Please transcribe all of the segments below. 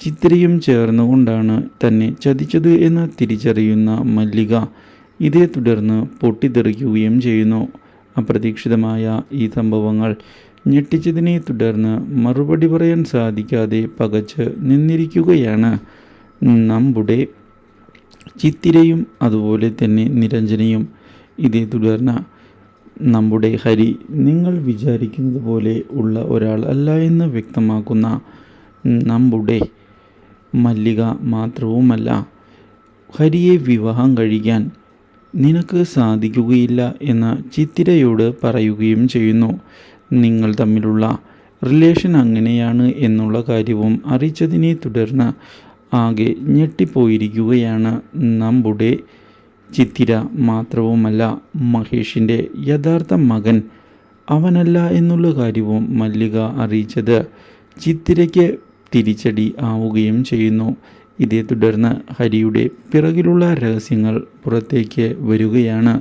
ചിത്രയും ചേർന്നുകൊണ്ടാണ് തന്നെ ചതിച്ചത് എന്ന് തിരിച്ചറിയുന്ന മല്ലിക ഇതേ തുടർന്ന് പൊട്ടിത്തെറിക്കുകയും ചെയ്യുന്നു. അപ്രതീക്ഷിതമായ ഈ സംഭവങ്ങൾ ഞെട്ടിച്ചതിനെ തുടർന്ന് മറുപടി പറയാൻ സാധിക്കാതെ പകച്ച് നിന്നിരിക്കുകയാണ്. നമ്മുടെ ചിത്തിരയും അതുപോലെ തന്നെ നിരഞ്ജനയും ഇതേ തുടർന്ന് നമ്മുടെ ഹരി നിങ്ങൾ വിചാരിക്കുന്നത് പോലെ ഉള്ള ഒരാൾ അല്ല എന്ന് വ്യക്തമാക്കുന്ന നമ്മുടെ മല്ലിക മാത്രവുമല്ല ഹരിയെ വിവാഹം കഴിക്കാൻ നിനക്ക് സാധിക്കുകയില്ല എന്ന് ചിത്തിരയോട് പറയുകയും ചെയ്യുന്നു. നിങ്ങൾ തമ്മിലുള്ള റിലേഷൻ അങ്ങനെയാണ് എന്നുള്ള കാര്യവും അറിയിച്ചതിനെ തുടർന്ന് ആകെ ഞെട്ടിപ്പോയിരിക്കുകയാണ്. നമ്മുടെ ചിത്തിര മാത്രവുമല്ല മഹേഷിന്റെ യഥാർത്ഥ മകൻ അവനല്ല എന്നുള്ള കാര്യവും മല്ലിക അറിയിച്ചത് ചിത്തിരയ്ക്ക് തിരിച്ചടി ആവുകയും ചെയ്യുന്നു. ഇതേ തുടർന്ന് ഹരിയുടെ പിറകിലുള്ള രഹസ്യങ്ങൾ പുറത്തേക്ക് വരികയാണ്.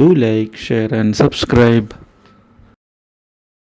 Do like share and subscribe